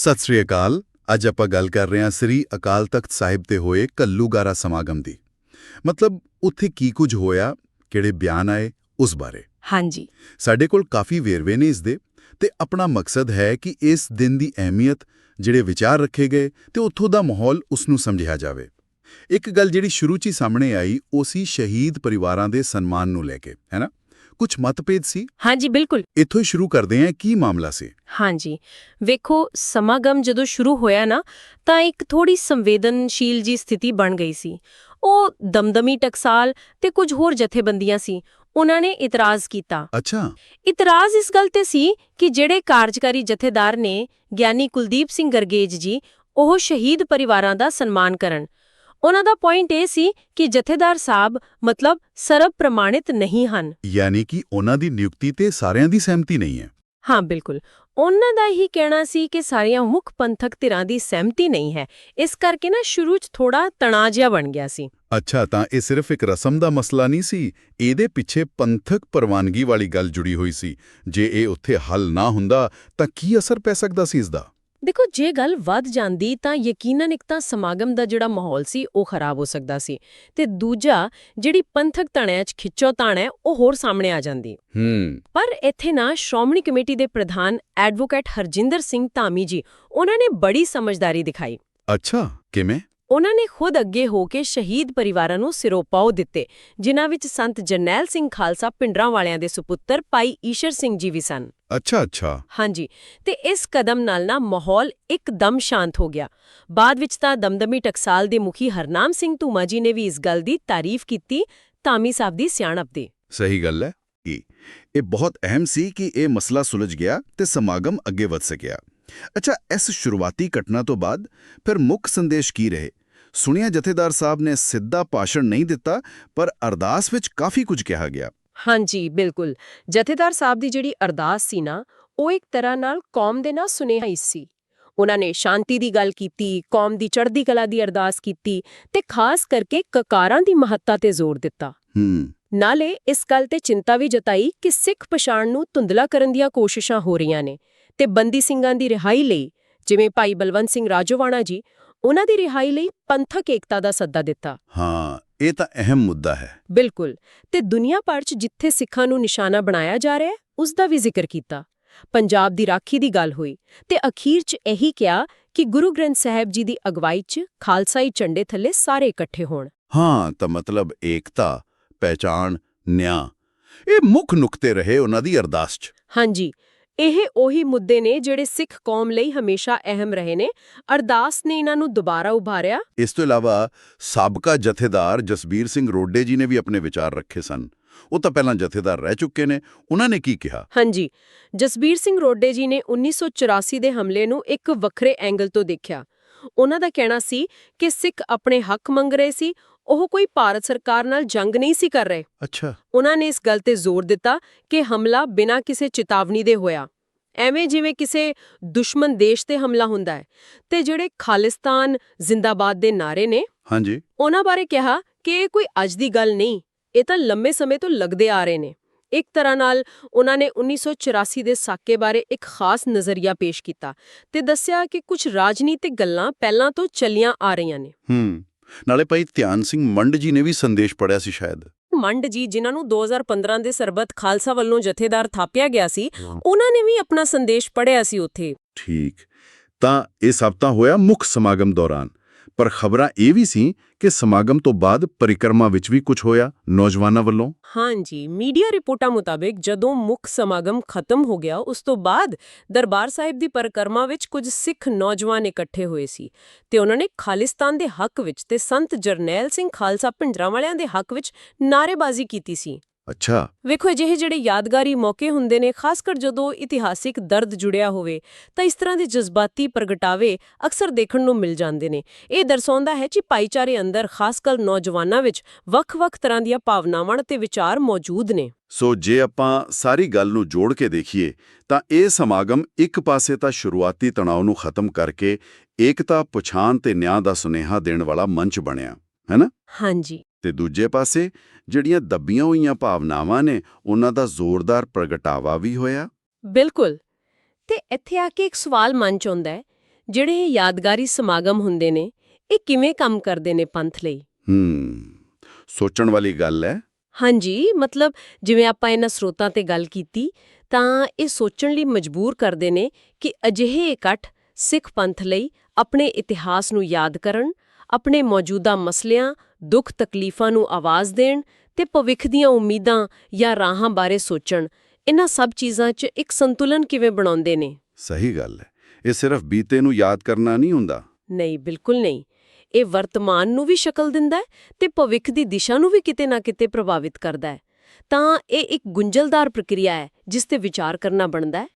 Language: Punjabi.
ਸਤਿ ਸ੍ਰੀ ਅਕਾਲ। ਅੱਜ ਆਪਾਂ ਗੱਲ ਕਰ ਰਹੇ ਹਾਂ ਸ੍ਰੀ ਅਕਾਲ ਤਖਤ ਸਾਹਿਬ ਤੇ ਹੋਏ ਕੱਲੂਗਾਰਾ ਸਮਾਗਮ ਦੀ। ਮਤਲਬ ਉੱਥੇ ਕੀ ਕੁਝ ਹੋਇਆ ਕਿਹੜੇ ਬਿਆਨ ਆਏ ਉਸ ਬਾਰੇ। ਹਾਂਜੀ। ਸਾਡੇ ਕੋਲ ਕਾਫੀ ਵੇਰਵੇ ਨੇ ਇਸ ਦੇ ਤੇ ਆਪਣਾ ਮਕਸਦ ਹੈ ਕਿ ਇਸ ਦਿਨ ਦੀ ਅਹਿਮੀਅਤ ਜਿਹੜੇ ਵਿਚਾਰ ਰੱਖੇ ਗਏ ਤੇ ਉੱਥੋਂ ਦਾ ਮਾਹੌਲ ਉਸ ਨੂੰ ਸਮਝਿਆ ਜਾਵੇ। ਇੱਕ ਗੱਲ ਜਿਹੜੀ ਸ਼ੁਰੂ 'ਚ ਹੀ ਸਾਹਮਣੇ ਆਈ ਉਹ ਸੀ ਸ਼ਹੀਦ ਪਰਿਵਾਰਾਂ ਦੇ ਸਨਮਾਨ ਨੂੰ ਲੈ ਕੇ ਹੈਨਾ ਕੁਝ ਮਤਭੇਦ ਸੀ? ਹਾਂਜੀ ਬਿਲਕੁਲ। ਇੱਥੋਂ ਹੀ ਸ਼ੁਰੂ ਕਰਦੇ ਹਾਂ ਕੀ ਮਾਮਲਾ ਸੀ? ਹਾਂਜੀ। ਵੇਖੋ ਸਮਾਗਮ ਜਦੋਂ ਸ਼ੁਰੂ ਹੋਇਆ ਨਾ ਤਾਂ ਇੱਕ ਥੋੜੀ ਸੰਵੇਦਨਸ਼ੀਲ ਜੀ ਸਥਿਤੀ ਬਣ ਗਈ ਸੀ। ਉਹ ਦਮਦਮੀ ਟਕਸਾਲ ਤੇ ਕੁਝ ਹੋਰ ਜਥੇਬੰਦੀਆਂ ਸੀ। ਉਹਨਾਂ ਨੇ ਇਤਰਾਜ਼ ਕੀਤਾ। ਅੱਛਾ। ਇਤਰਾਜ਼ ਇਸ ਗੱਲ ਤੇ ਸੀ ਕਿ ਜਿਹੜੇ ਕਾਰਜਕਾਰੀ ਜਥੇਦਾਰ ਨੇ ਗਿਆਨੀ ਕੁਲਦੀਪ ਸਿੰਘ ਗਰਗੇਜ ਜੀ ਉਹ ਸ਼ਹੀਦ ਪਰਿਵਾਰਾਂ ਦਾ ਸਨਮਾਨ ਕਰਨ। ਉਹਨਾਂ ਦਾ ਪੁਆਇੰਟ ਇਹ ਸੀ ਕਿ ਜਥੇਦਾਰ ਸਾਹਿਬ ਮਤਲਬ ਸਰਬ ਪ੍ਰਮਾਣਿਤ ਨਹੀਂ ਹਨ। ਯਾਨੀ ਕਿ ਉਹਨਾਂ ਦੀ ਨਿਯੁਕਤੀ ਤੇ ਸਾਰਿਆਂ ਦੀ ਸਹਿਮਤੀ ਨਹੀਂ ਹੈ। ਹਾਂ ਬਿਲਕੁਲ। ਉਹਨਾਂ ਦਾ ਹੀ ਕਹਿਣਾ ਸੀ ਕਿ ਸਾਰੀਆਂ ਮੁੱਖ ਪੰਥਕ ਧਿਰਾਂ ਦੀ ਸਹਿਮਤੀ ਨਹੀਂ ਹੈ। ਇਸ ਕਰਕੇ ਨਾ ਸ਼ੁਰੂ 'ਚ ਥੋੜਾ ਤਣਾਅ ਜਿਹਾ ਬਣ ਗਿਆ ਸੀ। ਅੱਛਾ ਤਾਂ ਇਹ ਸਿਰਫ ਇੱਕ ਰਸਮ ਦਾ ਮਸਲਾ ਨਹੀਂ ਸੀ। ਇਹਦੇ ਪਿੱਛੇ ਪੰਥਕ ਪ੍ਰਵਾਨਗੀ ਵਾਲੀ ਗੱਲ ਜੁੜੀ ਹੋਈ ਸੀ। ਜੇ ਇਹ ਉੱਥੇ ਹੱਲ ਨਾ ਹੁੰਦਾ ਤਾਂ ਕੀ ਅਸਰ ਪੈ ਸਕਦਾ ਸੀ ਇਸ ਦਾ? ਦੇਖੋ ਜੇ ਗੱਲ ਵੱਧ ਜਾਂਦੀ ਤਾਂ ਯਕੀਨਨ ਇੱਕ ਤਾਂ ਸਮਾਗਮ ਦਾ ਜਿਹੜਾ ਮਾਹੌਲ ਸੀ ਉਹ ਖਰਾਬ ਹੋ ਸਕਦਾ ਸੀ ਤੇ ਦੂਜਾ ਜਿਹੜੀ ਪੰਥਕ ਤਣਿਆਂ 'ਚ ਖਿੱਚੋਤਾਣ ਹੈ ਉਹ ਹੋਰ ਸਾਹਮਣੇ ਆ ਜਾਂਦੀ। ਹੂੰ। ਪਰ ਇੱਥੇ ਨਾ ਸ਼੍ਰੋਮਣੀ ਕਮੇਟੀ ਦੇ ਪ੍ਰਧਾਨ ਐਡਵੋਕੇਟ ਹਰਜਿੰਦਰ ਸਿੰਘ ਧਾਮੀ ਜੀ ਉਹਨਾਂ ਨੇ ਬੜੀ ਸਮਝਦਾਰੀ ਦਿਖਾਈ। ਅੱਛਾ ਕਿਵੇਂ? ਉਹਨਾਂ ਨੇ ਖੁਦ ਅੱਗੇ ਹੋ ਕੇ ਸ਼ਹੀਦ ਪਰਿਵਾਰਾਂ ਨੂੰ ਸਿਰੋਪਾਓ ਦਿੱਤੇ ਜਿਨ੍ਹਾਂ ਵਿੱਚ ਸੰਤ ਜਰਨੈਲ ਸਿੰਘ ਖਾਲਸਾ ਪਿੰਡਰਾਂ ਵਾਲਿਆਂ ਦੇ ਸੁਪੁੱਤਰ ਭਾਈ ਈਸ਼ਰ ਸਿੰਘ ਜੀ ਵੀ ਸਨ। ਅੱਛਾ ਅੱਛਾ। ਹਾਂਜੀ ਤੇ ਇਸ ਕਦਮ ਨਾਲ ਨਾ ਮਾਹੌਲ ਇੱਕਦਮ ਸ਼ਾਂਤ ਹੋ ਗਿਆ। ਬਾਅਦ ਵਿੱਚ ਤਾਂ ਦਮਦਮੀ ਟਕਸਾਲ ਦੇ ਮੁਖੀ ਹਰਨਾਮ ਸਿੰਘ ਧੂਮਾ ਜੀ ਨੇ ਵੀ ਇਸ ਗੱਲ ਦੀ ਤਾਰੀਫ ਕੀਤੀ ਧਾਮੀ ਸਾਹਿਬ ਦੀ ਸਿਆਣਪ ਦੀ। ਸਹੀ ਗੱਲ ਹੈ। ਇਹ ਬਹੁਤ ਅਹਿਮ ਸੀ ਕਿ ਇਹ ਮਸਲਾ ਸੁਲਝ ਗਿਆ ਤੇ ਸਮਾਗਮ ਅੱਗੇ ਵਧ ਸਕਿਆ। ਅੱਛਾ ਇਸ ਸ਼ੁਰੂਆਤੀ ਘਟਨਾ ਤੋਂ ਬਾਅਦ ਫਿਰ ਮੁੱਖ ਸੰਦੇਸ਼ ਕੀ ਰਹੇ? ਸੁਣਿਆ ਜਥੇਦਾਰ ਸਾਹਿਬ ਨੇ ਸਿੱਧਾ ਭਾਸ਼ਣ ਨਹੀਂ ਦਿੱਤਾ ਪਰ ਅਰਦਾਸ ਵਿੱਚ ਕਾਫੀ ਕੁਝ ਕਿਹਾ ਗਿਆ। ਹਾਂਜੀ ਬਿਲਕੁਲ। ਜਥੇਦਾਰ ਸਾਹਿਬ ਦੀ ਜਿਹੜੀ ਅਰਦਾਸ ਸੀ ਨਾ ਉਹ ਇੱਕ ਤਰ੍ਹਾਂ ਨਾਲ ਕੌਮ ਦੇ ਨਾਲ ਸੁਨੇਹਾ ਹੀ ਸੀ। ਉਹਨਾਂ ਨੇ ਸ਼ਾਂਤੀ ਦੀ ਗੱਲ ਕੀਤੀ ਕੌਮ ਦੀ ਚੜ੍ਹਦੀ ਕਲਾ ਦੀ ਅਰਦਾਸ ਕੀਤੀ ਤੇ ਖਾਸ ਕਰਕੇ ਕਕਾਰਾਂ ਦੀ ਮਹੱਤਤਾ ਤੇ ਜ਼ੋਰ ਦਿੱਤਾ। ਹੂੰ। ਨਾਲੇ ਇਸ ਗੱਲ ਤੇ ਚਿੰਤਾ ਵੀ ਜਤਾਈ ਕਿ ਸਿੱਖ ਪਛਾਣ ਨੂੰ ਧੁੰਦਲਾ ਕਰਨ ਦੀਆਂ ਕੋਸ਼ਿਸ਼ਾਂ ਹੋ ਰਹੀਆਂ ਨੇ ਤੇ ਬੰਦੀ ਸਿੰਘਾਂ ਦੀ ਰਿਹਾਈ ਲਈ ਜਿਵੇਂ ਭਾਈ ਬਲਵੰਤ ਸਿੰਘ ਰਾਜੋਵਾਣਾ ਜੀ ਉਹਨਾਂ ਦੀ ਰਿਹਾਈ ਲਈ ਪੰਥਕ ਏਕਤਾ ਦਾ ਸੱਦਾ ਦਿੱਤਾ। ਹਾਂ ਇਹ ਤਾਂ ਅਹਿਮ ਮੁੱਦਾ ਹੈ। ਬਿਲਕੁਲ। ਤੇ ਦੁਨੀਆ ਭਰ 'ਚ ਜਿੱਥੇ ਸਿੱਖਾਂ ਨੂੰ ਨਿਸ਼ਾਨਾ ਬਣਾਇਆ ਜਾ ਰਿਹਾ ਹੈ ਉਸ ਦਾ ਵੀ ਜ਼ਿਕਰ ਕੀਤਾ। ਪੰਜਾਬ ਦੀ ਰਾਖੀ ਦੀ ਗੱਲ ਹੋਈ ਤੇ ਅਖੀਰ 'ਚ ਇਹੀ ਕਿਹਾ ਕਿ ਗੁਰੂ ਗ੍ਰੰਥ ਸਾਹਿਬ ਜੀ ਦੀ ਅਗਵਾਈ 'ਚ ਖਾਲਸਾਈ ਝੰਡੇ ਥੱਲੇ ਸਾਰੇ ਇਕੱਠੇ ਹੋਣ। ਹਾਂ ਤਾਂ ਮਤਲਬ ਏਕਤਾ ਪਹਿਚਾਣ ਨਿਆਂ ਇਹ ਮੁੱਖ ਨੁਕਤੇ ਰਹੇ ਉਹਨਾਂ ਦੀ ਅਰਦਾਸ 'ਚ। ਹਾਂਜੀ। ਇਹ ਉਹੀ ਮੁੱਦੇ ਨੇ ਜਿਹੜੇ ਸਿੱਖ ਕੌਮ ਲਈ ਹਮੇਸ਼ਾ ਅਹਿਮ ਰਹੇ ਨੇ। ਅਰਦਾਸ ਨੇ ਇਹਨਾਂ ਨੂੰ ਦੁਬਾਰਾ ਉਭਾਰਿਆ। ਇਸ ਤੋਂ ਇਲਾਵਾ ਸਾਬਕਾ ਜਥੇਦਾਰ ਜਸਬੀਰ ਸਿੰਘ ਰੋਡੇ ਜੀ ਨੇ ਵੀ ਆਪਣੇ ਵਿਚਾਰ ਰੱਖੇ ਸਨ। ਉਹ ਤਾਂ ਪਹਿਲਾਂ ਜਥੇਦਾਰ ਰਹਿ ਚੁੱਕੇ ਨੇ। ਉਹਨਾਂ ਨੇ ਕੀ ਕਿਹਾ? ਹਾਂਜੀ। ਜਸਬੀਰ ਸਿੰਘ ਰੋਡੇ ਜੀ ਨੇ 1984 ਦੇ ਹਮਲੇ ਨੂੰ ਇੱਕ ਵੱਖਰੇ ਐਂਗਲ ਤੋਂ ਦੇਖਿਆ। ਉਹਨਾਂ ਦਾ ਕਹਿਣਾ ਸੀ ਕਿ ਸਿੱਖ ਆਪਣੇ ਹੱਕ ਮੰਗ ਰਹੇ ਸੀ ਉਹ ਕੋਈ ਭਾਰਤ ਸਰਕਾਰ ਨਾਲ ਜੰਗ ਨਹੀਂ ਸੀ ਕਰ ਰਹੇ। ਅੱਛਾ। ਉਹਨਾਂ ਨੇ ਇਸ ਗੱਲ ਤੇ ਜ਼ੋਰ ਦਿੱਤਾ ਕਿ ਹਮਲਾ ਬਿਨਾਂ ਕਿਸੇ ਚੇਤਾਵਨੀ ਦੇ ਹੋਇਆ। ਐਵੇਂ ਜਿਵੇਂ ਕਿਸੇ ਦੁਸ਼ਮਣ ਦੇਸ਼ ਤੇ ਹਮਲਾ ਹੁੰਦਾ ਹੈ ਤੇ ਜਿਹੜੇ ਖਾਲਿਸਤਾਨ ਜ਼ਿੰਦਾਬਾਦ ਦੇ ਨਾਰੇ ਨੇ ਹਾਂਜੀ। ਉਹਨਾਂ ਬਾਰੇ ਕਿਹਾ ਕਿ ਇਹ ਕੋਈ ਅੱਜ ਦੀ ਗੱਲ ਨਹੀਂ ਇਹ ਤਾਂ ਲੰਮੇ ਸਮੇਂ ਤੋਂ ਲੱਗਦੇ ਆ ਰਹੇ ਨੇ। ਇੱਕ ਤਰ੍ਹਾਂ ਨਾਲ ਉਹਨਾਂ ਨੇ 1984 ਦੇ ਸਾਕੇ ਬਾਰੇ ਇੱਕ ਖਾਸ ਨਜ਼ਰੀਆ ਪੇਸ਼ ਕੀਤਾ ਤੇ ਦੱਸਿਆ ਕਿ ਕੁਝ ਰਾਜਨੀਤਿਕ ਗੱਲਾਂ ਪਹਿਲਾਂ ਤੋਂ ਚੱਲੀਆਂ ਆ ਰਹੀਆਂ ਨੇ। ਹੂੰ ਨਾਲੇ ਭਾਈ ਧਿਆਨ ਸਿੰਘ ਮੰਡ ਜੀ ਨੇ ਵੀ ਸੰਦੇਸ਼ ਪੜਿਆ ਸੀ ਸ਼ਾਇਦ। ਮੰਡ ਜੀ ਜਿਨ੍ਹਾਂ ਨੂੰ 2015 ਦੇ ਸਰਬੱਤ ਖਾਲਸਾ ਵੱਲੋਂ ਜਥੇਦਾਰ ਥਾਪਿਆ ਗਿਆ ਸੀ ਉਹਨਾਂ ਨੇ ਵੀ ਆਪਣਾ ਸੰਦੇਸ਼ ਪੜਿਆ ਸੀ ਉੱਥੇ। ਠੀਕ ਤਾਂ ਇਹ ਸਭ ਤਾਂ ਹੋਇਆ ਮੁੱਖ ਸਮਾਗਮ ਦੌਰਾਨ। ਪਰ ਖਬਰਾਂ ਇਹ ਵੀ ਸੀ ਕਿ ਸਮਾਗਮ ਤੋਂ ਬਾਅਦ ਪਰਿਕਰਮਾ ਵਿੱਚ ਵੀ ਕੁਝ ਹੋਇਆ, ਨੌਜਵਾਨਾਂ ਵੱਲੋਂ। ਹਾਂਜੀ, ਮੀਡੀਆ ਰਿਪੋਰਟਾਂ ਮੁਤਾਬਿਕ ਜਦੋਂ ਮੁੱਖ ਸਮਾਗਮ ਖਤਮ ਹੋ ਗਿਆ, ਉਸ ਤੋਂ ਬਾਅਦ ਦਰਬਾਰ ਸਾਹਿਬ ਦੀ ਪਰਿਕਰਮਾ ਵਿੱਚ ਕੁਝ ਸਿੱਖ ਨੌਜਵਾਨ ਇਕੱਠੇ ਹੋਏ ਸੀ ਤੇ ਉਹਨਾਂ ਨੇ ਖਾਲਿਸਤਾਨ ਦੇ ਹੱਕ ਵਿੱਚ ਤੇ ਸੰਤ ਜਰਨੈਲ ਸਿੰਘ ਖਾਲਸਾ ਪਿੰਡਰਾਂ ਵਾਲਿਆਂ ਦੇ ਹੱਕ ਵਿੱਚ ਨਾਅਰੇਬਾਜ਼ੀ ਕੀਤੀ ਸੀ। ਅੱਛਾ। ਵੇਖੋ ਅਜਿਹੇ ਜਿਹੜੇ ਯਾਦਗਾਰੀ ਮੌਕੇ ਹੁੰਦੇ ਨੇ ਖਾਸ ਕਰ ਜਦੋਂ ਇਤਿਹਾਸਿਕ ਦਰਦ ਜੁੜਿਆ ਹੋਵੇ ਤਾਂ ਇਸ ਤਰ੍ਹਾਂ ਦੇ ਜਜ਼ਬਾਤੀ ਪ੍ਰਗਟਾਵੇ ਅਕਸਰ ਦੇਖਣ ਨੂੰ ਮਿਲ ਜਾਂਦੇ ਨੇ। ਇਹ ਦਰਸਾਉਂਦਾ ਹੈ ਕਿ ਭਾਈਚਾਰੇ ਅੰਦਰ ਖਾਸ ਕਰ ਨੌਜਵਾਨਾਂ ਵਿੱਚ ਵੱਖ-ਵੱਖ ਤਰ੍ਹਾਂ ਦੀਆਂ ਭਾਵਨਾਵਾਂ ਤੇ ਵਿਚਾਰ ਮੌਜੂਦ ਨੇ। ਸੋ ਜੇ ਆਪਾਂ ਸਾਰੀ ਗੱਲ ਨੂੰ ਜੋੜ ਕੇ ਦੇਖੀਏ ਤਾਂ ਇਹ ਸਮਾਗਮ ਇੱਕ ਪਾਸੇ ਤਾਂ ਸ਼ੁਰੂਆਤੀ ਤਣਾਅ ਨੂੰ ਖਤਮ ਕਰਕੇ ਏਕਤਾ ਪਛਾਣ ਤੇ ਨਿਆਂ ਦਾ ਸੁਨੇਹਾ ਦੇਣ ਵਾਲਾ ਮੰਚ ਬਣਿਆ। ਹੈਨਾ? ਹਾਂਜੀ। ਤੇ ਦੂਜੇ ਪਾਸੇ ਜਿਹੜੀਆਂ ਦੱਬੀਆਂ ਹੋਈਆਂ ਭਾਵਨਾਵਾਂ ਨੇ ਉਹਨਾਂ ਦਾ ਜ਼ੋਰਦਾਰ ਪ੍ਰਗਟਾਵਾ ਵੀ ਹੋਇਆ। ਬਿਲਕੁਲ। ਤੇ ਇੱਥੇ ਆ ਕੇ ਇੱਕ ਸਵਾਲ ਮਨ ਚ ਆਉਂਦਾ ਹੈ ਜਿਹੜੇ ਇਹ ਯਾਦਗਾਰੀ ਸਮਾਗਮ ਹੁੰਦੇ ਨੇ ਇਹ ਕਿਵੇਂ ਕੰਮ ਕਰਦੇ ਨੇ ਪੰਥ ਲਈ? ਹੂੰ ਸੋਚਣ ਵਾਲੀ ਗੱਲ ਹੈ। ਹਾਂਜੀ ਮਤਲਬ ਜਿਵੇਂ ਆਪਾਂ ਇਹਨਾਂ ਸਰੋਤਾਂ ਤੇ ਗੱਲ ਕੀਤੀ ਤਾਂ ਇਹ ਸੋਚਣ ਲਈ ਮਜਬੂਰ ਕਰਦੇ ਨੇ ਕਿ ਅਜਿਹੇ ਇਕੱਠ ਸਿੱਖ ਪੰਥ ਲਈ ਆਪਣੇ ਇਤਿਹਾਸ ਨੂੰ ਯਾਦ ਕਰਨ ਆਪਣੇ ਮੌਜੂਦਾ ਮਸਲਿਆਂ ਦੁੱਖ ਤਕਲੀਫਾਂ ਨੂੰ ਆਵਾਜ਼ ਦੇਣ ਤੇ ਭਵਿੱਖ ਦੀਆਂ ਉਮੀਦਾਂ ਜਾਂ ਰਾਹਾਂ ਬਾਰੇ ਸੋਚਣ ਇਹਨਾਂ ਸਭ ਚੀਜ਼ਾਂ 'ਚ ਇੱਕ ਸੰਤੁਲਨ ਕਿਵੇਂ ਬਣਾਉਂਦੇ ਨੇ? ਸਹੀ ਗੱਲ ਹੈ। ਇਹ ਸਿਰਫ ਬੀਤੇ ਨੂੰ ਯਾਦ ਕਰਨਾ ਨਹੀਂ ਹੁੰਦਾ। ਨਹੀਂ ਬਿਲਕੁਲ ਨਹੀਂ। ਇਹ ਵਰਤਮਾਨ ਨੂੰ ਵੀ ਸ਼ਕਲ ਦਿੰਦਾ ਤੇ ਭਵਿੱਖ ਦੀ ਦਿਸ਼ਾ ਨੂੰ ਵੀ ਕਿਤੇ ਨਾ ਕਿਤੇ ਪ੍ਰਭਾਵਿਤ ਕਰਦਾ ਹੈ। ਤਾਂ ਇਹ ਇੱਕ ਗੁੰਝਲਦਾਰ ਪ੍ਰਕਿਰਿਆ ਹੈ ਜਿਸ ਤੇ ਵਿਚਾਰ ਕਰਨਾ ਬਣਦਾ ਹੈ।